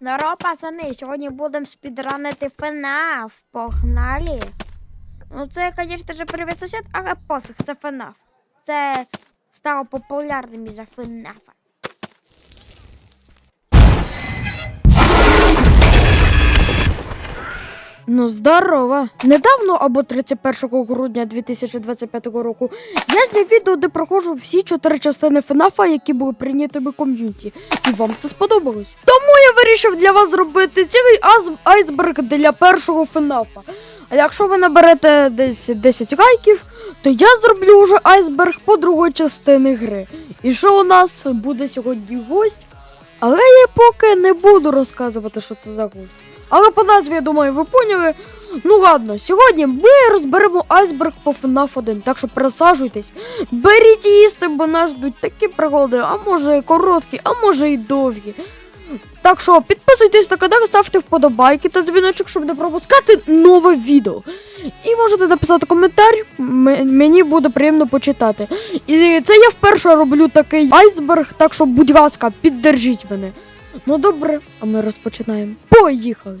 Здорово, пацани, сьогодні будемо спідранити ФНАФ. Погнали. Ну, це, звісно же, привіт сусід, але пофіг, це ФНАФ. Це стало популярним із-за FNAF. Ну, здорово! Недавно або 31 грудня 2025 року я зняв відео, де проходжу всі чотири частини ФНАФа, які були прийнятими ком'юніті. І вам це сподобалось. Тому я вирішив для вас зробити цілий айсберг для першого ФНАФа. А якщо ви наберете десь 10 лайків, то я зроблю вже айсберг по другої частини гри. І що у нас буде сьогодні гость? Але я поки не буду розказувати, що це за гость. Але по назві, я думаю, ви поняли. Ну ладно, сьогодні ми розберемо айсберг по FNAF 1, так що присаджуйтесь, беріть їсти, бо нас ждуть такі пригоди, а може і короткі, а може і довгі. Так що підписуйтесь на канал, ставте вподобайки та дзвіночок, щоб не пропускати нове відео. І можете написати коментар, мені буде приємно почитати. І це я вперше роблю такий айсберг, так що, будь ласка, піддержіть мене. Ну добре, а ми розпочинаємо. Поїхали!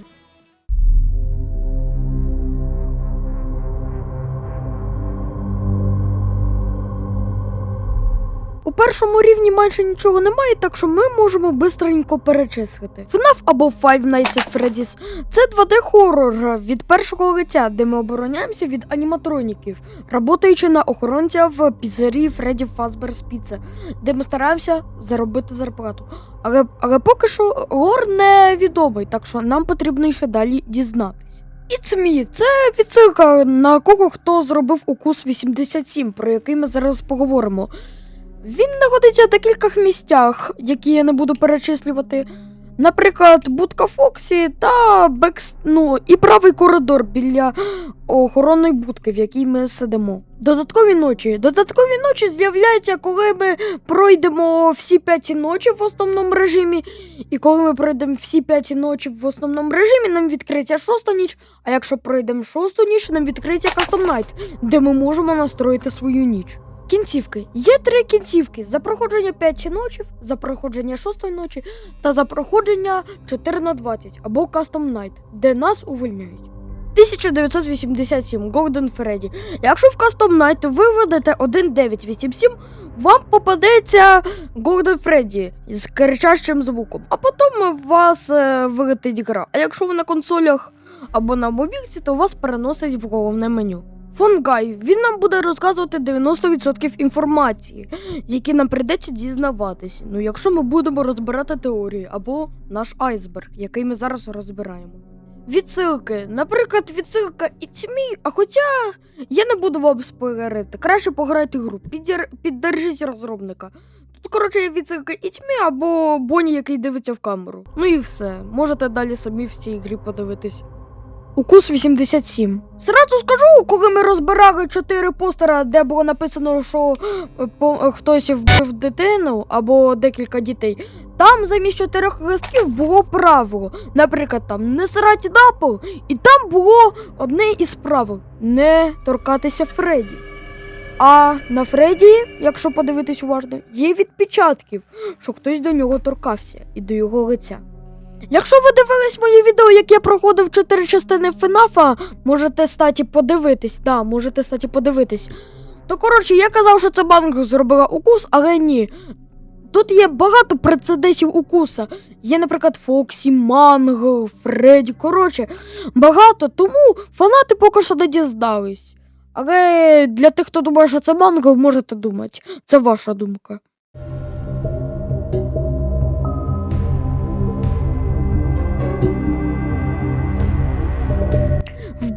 Першому рівні майже нічого немає, так що ми можемо бистренько перечислити. FNAF або Five Nights at Freddy's – це 2D-хорор від першого лиця, де ми обороняємося від аніматроніків, работаючи на охоронця в піцерії Фредді Фазберс Піца, де ми стараємося заробити зарплату. Але, але поки що лор невідомий, так що нам потрібно ще далі дізнатись. It's me. це відсилка на кого хто зробив укус 87, про який ми зараз поговоримо. Він знаходиться в декількох місцях, які я не буду перечислювати. Наприклад, будка Фоксі та Бекс... ну, і правий коридор біля охоронної будки, в якій ми сидимо. Додаткові ночі. Додаткові ночі з'являються, коли ми пройдемо всі п'яті ночі в основному режимі. І коли ми пройдемо всі п'яті ночі в основному режимі, нам відкриється шоста ніч. А якщо пройдемо шосту ніч, нам відкриється Custom Night, де ми можемо настроїти свою ніч. Кінцівки. Є три кінцівки: за проходження 5 ночів, за проходження 6 ночі та за проходження 4 на 20 або Custom Night, де нас увольняють. 1987 Golden Freddy. Якщо в Custom Night ви введете 1987, вам попадеться Golden Freddy з кричащим звуком, а потім вас е, вилетить гра. А якщо ви на консолях або на мобільці, то вас переносить в головне меню. Фонгай, він нам буде розказувати 90% інформації, які нам прийдеться дізнаватись. Ну, якщо ми будемо розбирати теорії або наш айсберг, який ми зараз розбираємо. Відсилки. Наприклад, відсилка It's me, а хоча я не буду вам спойлерити. Краще пограйте гру, піддер... піддержіть розробника. Тут, коротше, є відсилка It's me або Бонні, який дивиться в камеру. Ну і все. Можете далі самі в цій грі подивитись. Укус 87. Зразу скажу, коли ми розбирали чотири постера, де було написано, що е, е, хтось вбив дитину або декілька дітей. Там замість чотирьох листків було правило. Наприклад, там не срать на пол, і там було одне із правил не торкатися Фредді. А на Фредді, якщо подивитись уважно, є відпечатків, що хтось до нього торкався і до його лиця. Якщо ви дивились моє відео, як я проходив чотири частини ФНАФа, можете статі подивитись, да, можете статі подивитись. То коротше, я казав, що це банк зробила укус, але ні. Тут є багато прецедентів укуса. Є, наприклад, Фоксі, Манго, Фредді. Коротше, багато, тому фанати поки що не дізнались. Але для тих, хто думає, що це манго, можете думати. Це ваша думка.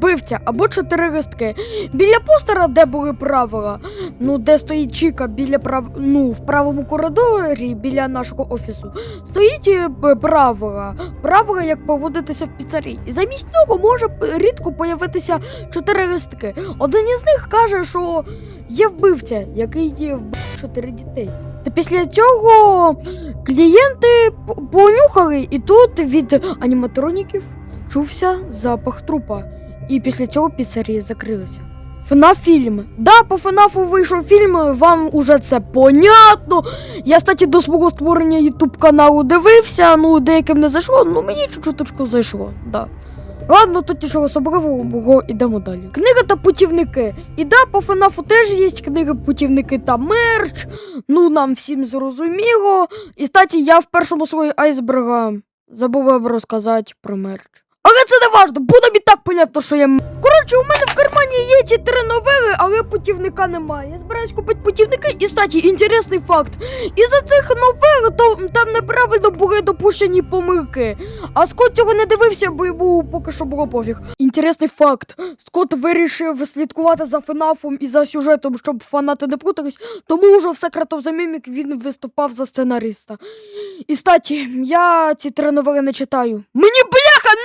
Вбивця або чотири листки. Біля постера, де були правила, ну де стоїть Чіка біля прав... ну, в правому коридорі біля нашого офісу, стоїть е, правила. Правила, як поводитися в піцерії. І замість нього може рідко появитися чотири листки. Один із них каже, що є вбивця, який є вбив чотири дітей. Та після цього клієнти понюхали, і тут від аніматроніків чувся запах трупа. І після цього піцерія закрилася. ФНАФ фільм. Да, по ФНАФу вийшов фільм, вам уже це понятно. Я, кстати, до свого створення Ютуб каналу дивився, ну деяким не зайшло, ну мені чуть-чуточку зайшло, да. Ладно, тут нічого особливого, ідемо далі. Книга та путівники. І да, по ФНАФу теж є книги, путівники та мерч. Ну, нам всім зрозуміло. І статі, я в першому слої айсберга забув розказати про мерч. Але це не важно, буде мені так понятно, що я. Коротше, у мене в кармані є ці три новели, але путівника немає. Я збираюсь купити путівники, і статі, інтересний факт. І за цих новел то там неправильно були допущені помилки. А Скотт цього не дивився, бо йому поки що було пофіг. Інтересний факт. Скотт вирішив слідкувати за ФНАФом і за сюжетом, щоб фанати не плутались, тому вже в of the Mimic він виступав за сценариста. І статі, я ці три новели не читаю. Мені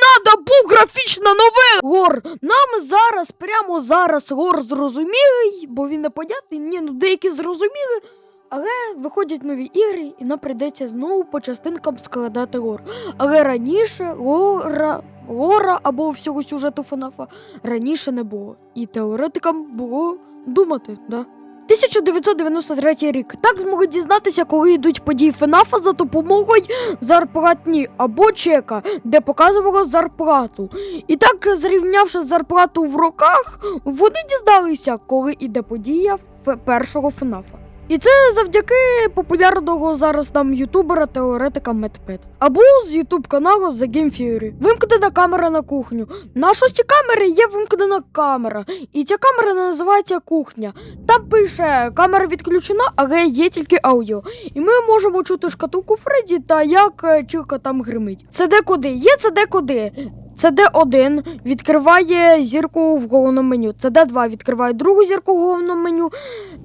надо був графічна новела! Гор, нам зараз, прямо зараз гор зрозумілий, бо він непонятний. Ні, ну деякі зрозуміли. Але виходять нові ігри, і нам прийдеться знову по частинкам складати лор. Але раніше лора, лора або всього сюжету ФНАФа раніше не було. І теоретикам було думати, да. 1993 рік. Так змогли дізнатися, коли йдуть події ФНАФа за допомогою зарплатні або чека, де показувало зарплату. І так, зрівнявши зарплату в роках, вони дізналися, коли іде подія першого ФНАФа. І це завдяки популярного зараз там ютубера теоретика Медпет. Або з ютуб каналу The Game Theory. Вимкнена камера на кухню. На шості камери є вимкнена камера. І ця камера називається кухня. Там пише камера відключена, але є тільки аудіо. І ми можемо чути шкатулку Фредді та як е, чілка там гримить. Це декуди, є це декуди. CD1 відкриває зірку в головному меню. CD2 відкриває другу зірку в головному меню.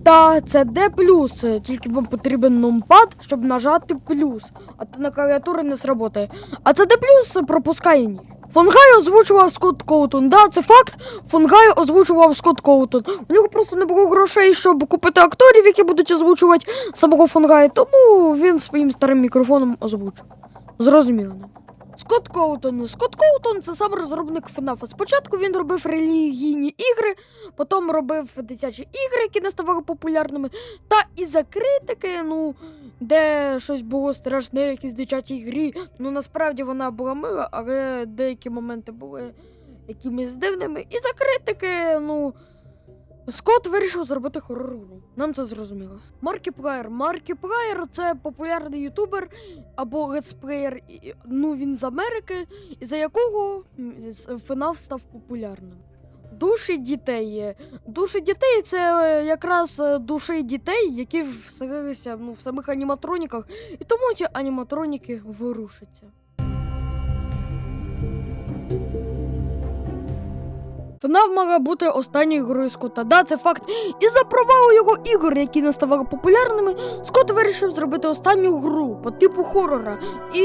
Та CD+, плюс. Тільки вам потрібен номпад, щоб нажати плюс. А то на клавіатурі не сработає. А CD+, плюс пропускає ні. Фонгай озвучував Скотт Коутон. Да, це факт. Фонгай озвучував Скотт Коутон. У нього просто не було грошей, щоб купити акторів, які будуть озвучувати самого Фонгая. Тому він своїм старим мікрофоном озвучив. Зрозуміло. Скотт Коутон. Скотт Коутон це сам розробник ФНАФа. Спочатку він робив релігійні ігри, потім робив дитячі ігри, які не ставали популярними. Та і за критики, ну, де щось було страшне, якісь дитячій грі. Ну насправді вона була мила, але деякі моменти були якимись дивними. І за критики, ну. Скотт вирішив зробити хоррор гру. Нам це зрозуміло. Маркіплеєр. Маркіплеєр це популярний ютубер або летсплеєр, ну він з Америки, за якого FNAF став популярним. Душі дітей. Душі дітей це е, якраз е, душі дітей, які вселилися ну, в самих аніматроніках, і тому ці аніматроніки ворушаться. FNAF мала бути останньою грою Скотта. Да, це факт. І за провалу його ігор, які не ставали популярними, Скотт вирішив зробити останню гру по типу хорора. І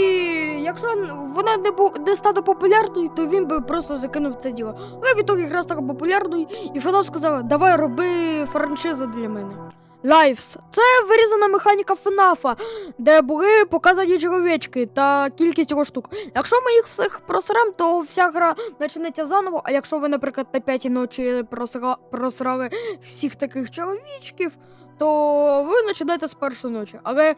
якщо вона не бу... не стала популярною, то він би просто закинув це діло. Але в ітогі гра стала популярною, і FNAF сказала, давай роби франшизу для мене. Lives – це вирізана механіка ФНАФа, де були показані чоловічки та кількість його штук. Якщо ми їх всіх просрем, то вся гра почнеться заново. А якщо ви, наприклад, на п'ятій ночі просра... просрали всіх таких чоловічків, то ви починаєте з першої ночі. Але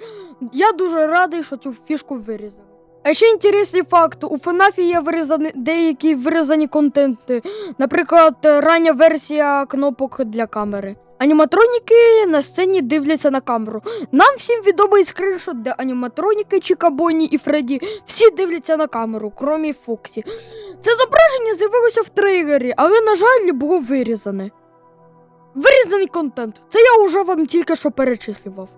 я дуже радий, що цю фішку вирізали. А ще інтересний факт: у FNAF є вирізані деякі вирізані контенти. Наприклад, рання версія кнопок для камери. Аніматроніки на сцені дивляться на камеру. Нам всім відомий скріншот, де аніматроніки Чікабоні і Фредді всі дивляться на камеру, крім Фоксі. Це зображення з'явилося в трейлері, але, на жаль, було вирізане. Вирізаний контент. Це я вже вам тільки що перечислював.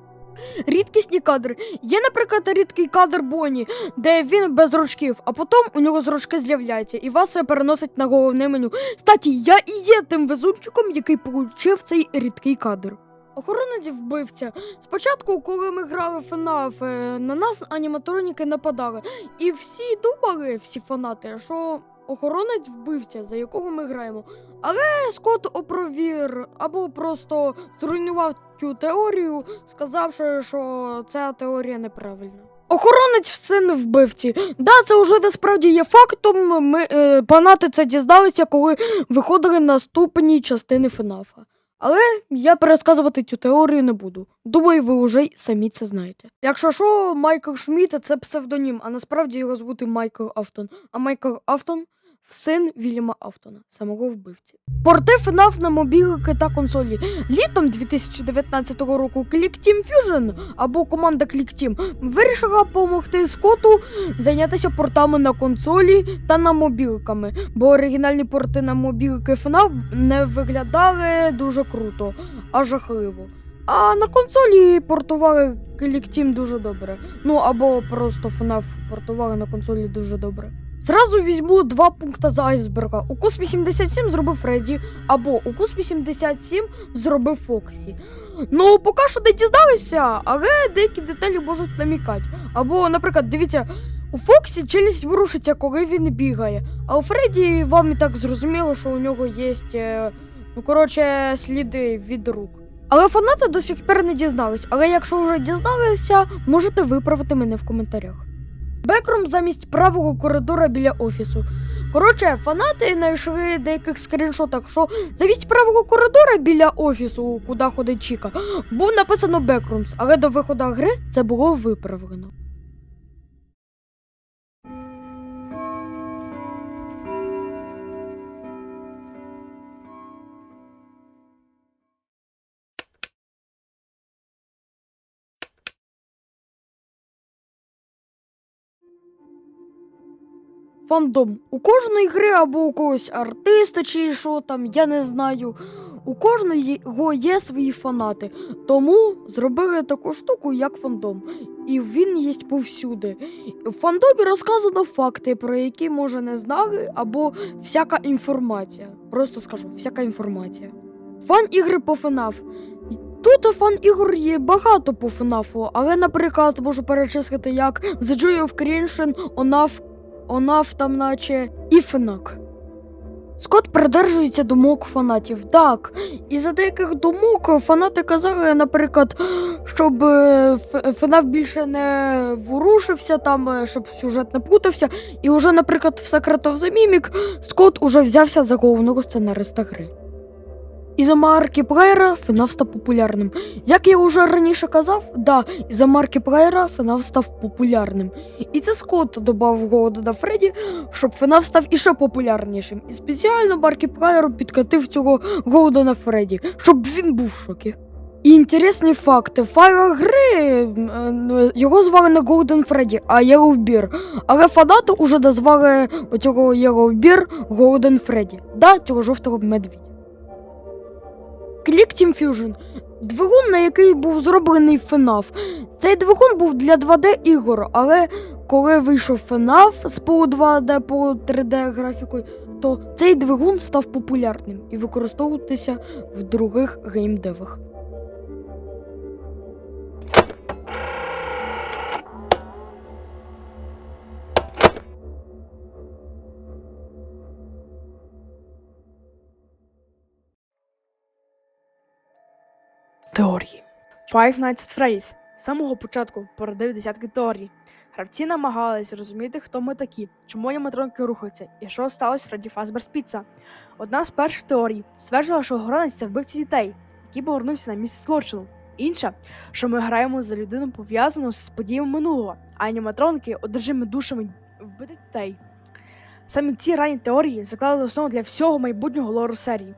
Рідкісні кадри. Є, наприклад, рідкий кадр Бонні, де він без ручків, а потім у нього з ручки з'являється і вас переносить на головне меню. Статі, я і є тим везунчиком, який получив цей рідкий кадр. Охоронець вбивця. Спочатку, коли ми грали в FNAF, е, на нас аніматроніки нападали. І всі думали, всі фанати, що охоронець вбивця, за якого ми граємо. Але Скотт опровір або просто зруйнував цю теорію, сказавши, що ця теорія неправильна. Охоронець в син вбивці. Да, це вже насправді є фактом. Ми е, панати це дізналися, коли виходили наступні частини ФНАФа. Але я пересказувати цю теорію не буду. Думаю, ви вже й самі це знаєте. Якщо що, Майкл Шміт це псевдонім, а насправді його звути Майкл Автон. А Майкл Автон син Вільяма Автона, самого вбивці. Порти FNAF на мобілки та консолі. Літом 2019 року Click Team Fusion або команда Click Team вирішила допомогти Скотту зайнятися портами на консолі та на мобілками, бо оригінальні порти на мобілки FNAF не виглядали дуже круто, а жахливо. А на консолі портували Click Team дуже добре. Ну або просто FNAF портували на консолі дуже добре. Зразу візьму два пункти з айсберга. Укус 87 зробив Фредді, або Укус 87 зробив Фоксі. Ну, поки що не дізналися, але деякі деталі можуть намікати. Або, наприклад, дивіться, у Фоксі челюсть ворушиться, коли він бігає. А у Фредді вам і так зрозуміло, що у нього є, е, ну коротше, сліди від рук. Але фанати до сих пір не дізнались. Але якщо вже дізналися, можете виправити мене в коментарях. Бекрум замість правого коридора біля офісу. Коротше, фанати знайшли деяких скріншотах, що замість правого коридора біля офісу, куди ходить Чіка, був написано Бекрумс, але до виходу гри це було виправлено. Фандом. У кожної гри або у когось артиста чи що там, я не знаю. У кожного є свої фанати. Тому зробили таку штуку, як фандом. І він є повсюди. В фандомі розказано факти, про які може не знали, або всяка інформація. Просто скажу, всяка інформація. Фан ігри по FNAF. Тут фан ігор є багато по FNAF, але, наприклад, можу перечислити як The Joy of Creation, ONAF, ONAF там наче і ФНАК. Скотт придержується думок фанатів. Так. І за деяких думок фанати казали, наприклад, щоб е, більше не ворушився, там, е, щоб сюжет не путався. І вже, наприклад, в Secret of the Mimic Скотт уже взявся за головного сценариста гри. Із-за маркіплеєра FNAF став популярним. Як я вже раніше казав, да, із-за маркіплеєра FNAF став популярним. І це Скотт додав Голода Фредді, щоб FNAF став іще популярнішим. І спеціально маркіплеєру підкатив цього Голдена Фредді, щоб він був в шокі. І інтересні факти. Файла гри е, його звали не Голден Фредді, а Yellow Bear. Але фанати уже назвали оцього Yellow Bear Голден Фредді. Да, цього жовтого медведя. Click Team Fusion. Двигун, на який був зроблений FNAF. Цей двигун був для 2D ігор, але коли вийшов FNAF з полу 2D по 3D графікою, то цей двигун став популярним і використовуватися в других геймдевах. Теорії. Five Nights at Freddy's з самого початку породив десятки теорій. Гравці намагались зрозуміти, хто ми такі, чому аніматроники рухаються і що сталося Фредді Фазберс Піца. Одна з перших теорій стверджувала, що охоронець вбивці дітей, який повернувся на місце злочину. Інша, що ми граємо за людину пов'язану з подіями минулого, а аніматроники одержимі душами вбитих дітей. Саме ці ранні теорії заклали основу для всього майбутнього лору серії.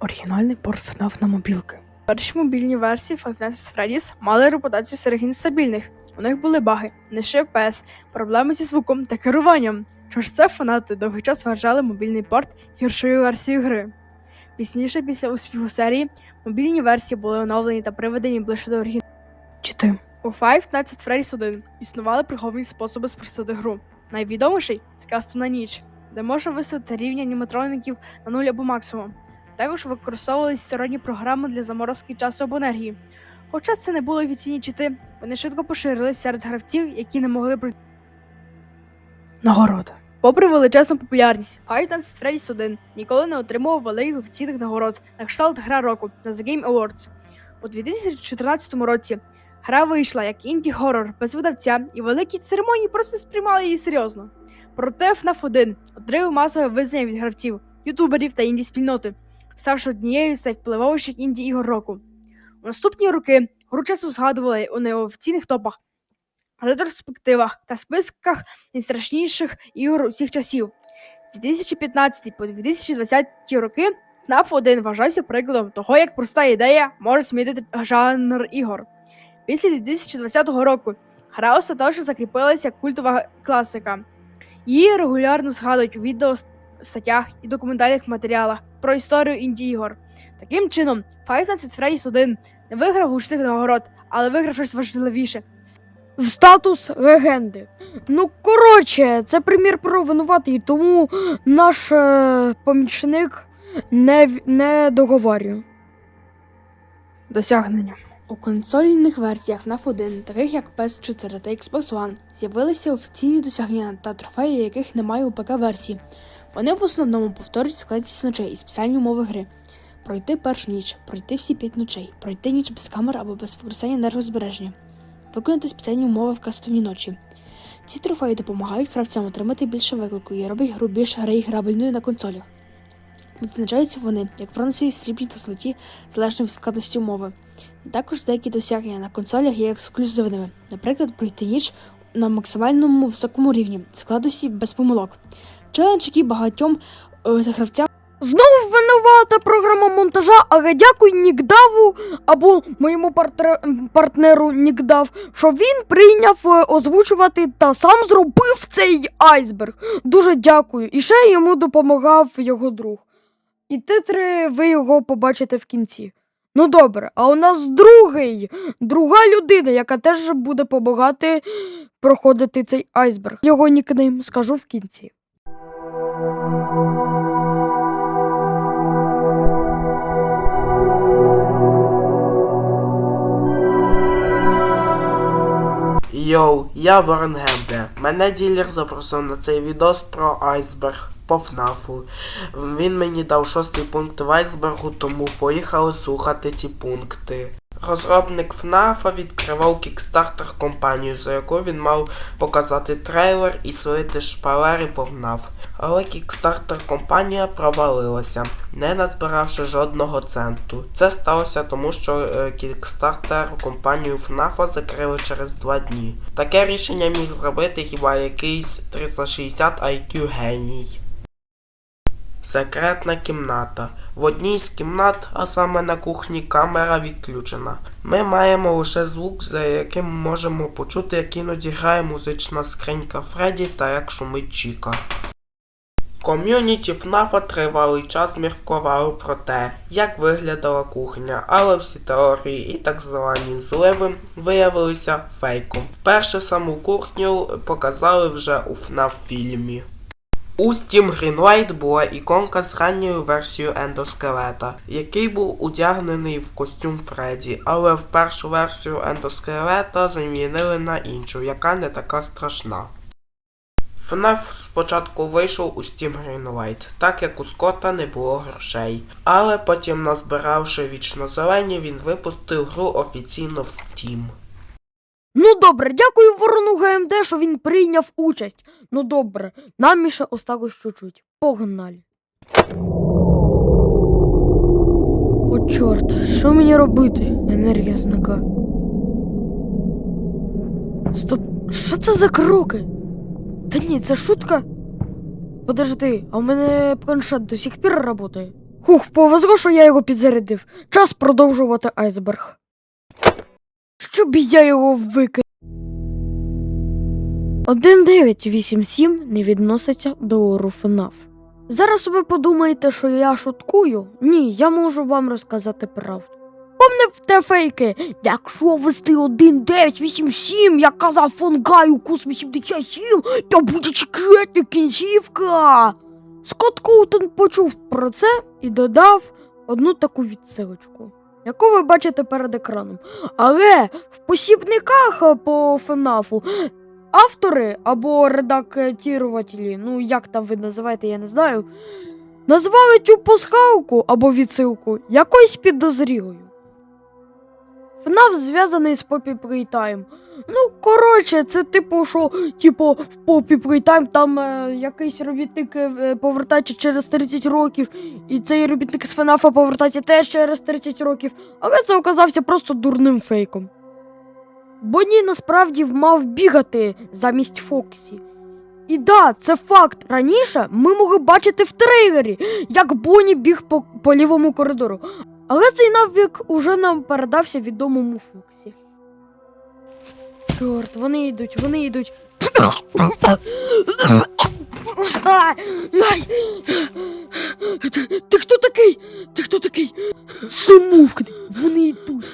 Оригінальний порт FNAF на мобілки. Перші мобільні версії Five Nights Freddy's мали репутацію серед нестабільних. У них були баги, низький FPS, проблеми зі звуком та керуванням. Тож це фанати довгий час вважали мобільний порт гіршою версією гри. Пізніше, після успіху серії, мобільні версії були оновлені та приведені ближче до оригіналу. У Five Nights at Freddy's 1 існували приховані способи спростити гру. Найвідоміший це кастомна ніч, де можна виставити рівень аніматроників на нуль або максимум. Також використовувались сторонні програми для заморозки часу або енергії. Хоча це не були офіційні чити, вони швидко поширились серед гравців, які не могли пройти. Нагорода. Попри величезну популярність, at Freddy's 1 ніколи не отримував великих офіційних нагород на кшталт гра року на The Game Awards. У 2014 році Гра вийшла як інді-хорор без видавця, і великі церемонії просто сприймали її серйозно. Проте FNAF 1 отримав масове визнання від гравців, ютуберів та інді спільноти, ставши однією з найвпливовіших інді ігор року. У наступні роки гру часто згадували у неофіційних топах, ретроспективах та списках найстрашніших ігор усіх часів. З 2015 по 2020 роки FNAF 1 вважався прикладом того, як проста ідея може змінити жанр ігор. Після 2020 року гра остаточно закріпилася культова класика. Її регулярно згадують у відео статтях і документальних матеріалах про історію інді-ігор. Таким чином, Five Nights at Freddy's 1 не виграв гучних нагород, але виграв щось важливіше. в статус легенди. Ну, коротше, це примір про винуватий, тому наш е, помічник не, не договарює. Досягнення. У консольних версіях FNAF 1, таких як PS4 та Xbox One, з'явилися офіційні досягнення та трофеї, яких немає у ПК-версії. Вони в основному повторюють складність ночей і спеціальні умови гри. Пройти першу ніч, пройти всі п'ять ночей, пройти ніч без камер або без використання енергозбереження, виконати спеціальні умови в кастомній ночі. Ці трофеї допомагають гравцям отримати більше виклику і роблять гру більш реіграбельною на консолях. Відзначаються вони як бронзові, срібні та золоті, залежно від складності умови. Також деякі досягнення на консолях є ексклюзивними, наприклад, пройти ніч на максимальному високому рівні, складності без помилок. Челендж, який багатьом е, гравцям Знову винувата програма монтажа, але дякую Нікдаву або моєму партре- партнеру Нікдав, що він прийняв е, озвучувати та сам зробив цей айсберг. Дуже дякую. І ще йому допомагав його друг. І титри ви його побачите в кінці. Ну добре, а у нас другий, друга людина, яка теж буде допомагати проходити цей айсберг. Його нікнейм скажу в кінці. Йоу, я Ворон Гембе. Мене ділер запросив на цей відос про айсберг по ФНАФу. Він мені дав шостий пункт в айсбергу, тому поїхали слухати ці пункти. Розробник ФНАФа відкривав кікстартер компанію, за яку він мав показати трейлер і слити шпалери по ФНАФ. Але кікстартер компанія провалилася, не назбиравши жодного центу. Це сталося тому, що е, кікстартер компанію ФНАФа закрили через два дні. Таке рішення міг зробити хіба якийсь 360 IQ геній. Секретна кімната. В одній з кімнат, а саме на кухні, камера відключена. Ми маємо лише звук, за яким можемо почути, як іноді грає музична скринька Фредді та як шумить Чіка. Ком'юніті ФНАФа тривалий час міркували про те, як виглядала кухня, але всі теорії і так звані зливи виявилися фейком. Вперше саму кухню показали вже у ФНАФ фільмі. У Steam Greenlight була іконка з ранньою версією ендоскелета, який був одягнений в костюм Фредді, але в першу версію ендоскелета замінили на іншу, яка не така страшна. FNAF спочатку вийшов у Steam Greenlight, так як у Скотта не було грошей. Але потім, назбиравши вічно зелені, він випустив гру офіційно в Steam. Ну добре, дякую ворону ГМД, що він прийняв участь. Ну добре, нам ще осталось чуть-чуть. Погнали. О, чорт, що мені робити? Енергія зника. Стоп, що це за кроки? Та ні, це шутка. Подожди, а в мене планшет до сих пір працює. Хух, повезло, що я його підзарядив. Час продовжувати айсберг. Щоб я його викинув. 1987 не відноситься до ору Зараз ви подумаєте, що я шуткую? Ні, я можу вам розказати правду. Помните фейки? Якщо ввести 1987, як казав Фонгай у Кус 87, то буде секретна кінцівка. Скотт Коутон почув про це і додав одну таку відсилочку, яку ви бачите перед екраном. Але в посібниках е, по ФНАФу автори або редактірувателі, ну як там ви називаєте, я не знаю, назвали цю пасхалку або відсилку якоюсь підозрілою. ФНАФ зв'язаний з Попі Плейтайм. Ну, коротше, це типу, що, типу, в Попі Плейтайм там е, якийсь робітник е, повертається через 30 років, і цей робітник з ФНАФа повертається теж через 30 років, але це оказався просто дурним фейком. Бонні насправді мав бігати замість Фоксі. І да, це факт. Раніше ми могли бачити в трейлері, як Бонні біг по, по лівому коридору. Але цей навик уже нам передався відомому Фоксі. Чорт, вони йдуть, вони йдуть. Ти, хто такий? Ти хто такий? Замовкни, вони йдуть.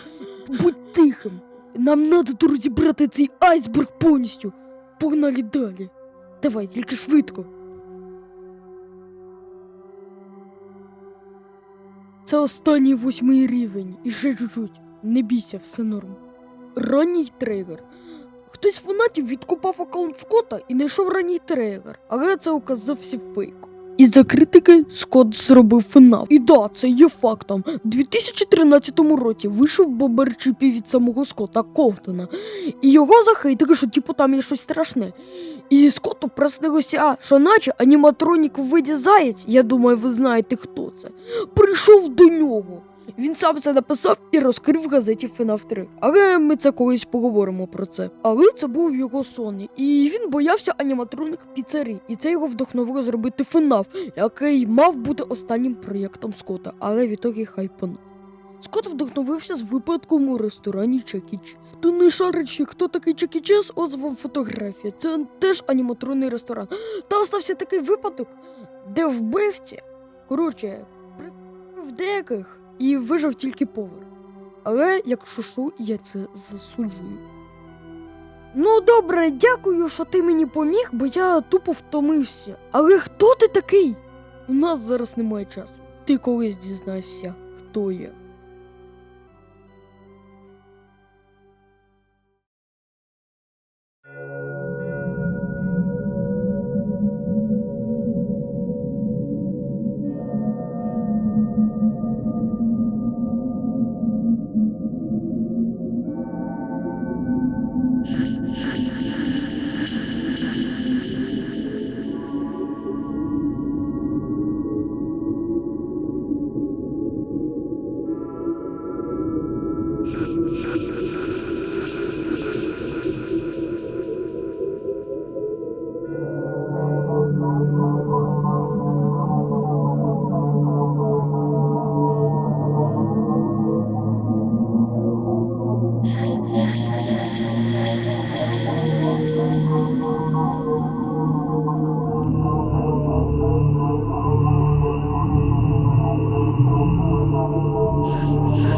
Будь тихим. Нам надо то розібрати цей айсберг повністю. Погнали далі. Давай, тільки швидко. Це останній восьмий рівень. І ще чуть-чуть. Не бійся, все норм. Ранній трейлер. Хтось з фанатів відкопав аккаунт Скотта і знайшов ранній трейлер, але це оказався фейком. І за критики Скотт зробив фінал. І да, це є фактом. У 2013 році вийшов боберчипі від самого Скотта Ковтона. І його захейтили, що типу там є щось страшне. І Скотту приснилося, що наче аніматронік в виді заєць, я думаю, ви знаєте, хто це, прийшов до нього. Він сам це написав і розкрив газеті FNAF 3. Але ми це колись поговоримо про це. Але це був його сон, і він боявся аніматронік піцері, і це його вдохновило зробити FNAF, який мав бути останнім проєктом Скотта, але в ітогі хайпанув. Скотт вдохновився з випадком у ресторані Чекі Чіз. Ти не шариш, хто такий Чекі Чіз, ось фотографія. Це теж аніматронний ресторан. Там стався такий випадок, де вбивці, коротше, в деяких і вижив тільки повар. Але як шушу, я це засуджую. Ну, добре, дякую, що ти мені поміг, бо я тупо втомився. Але хто ти такий? У нас зараз немає часу. Ти колись дізнаєшся, хто я. シュッシュ!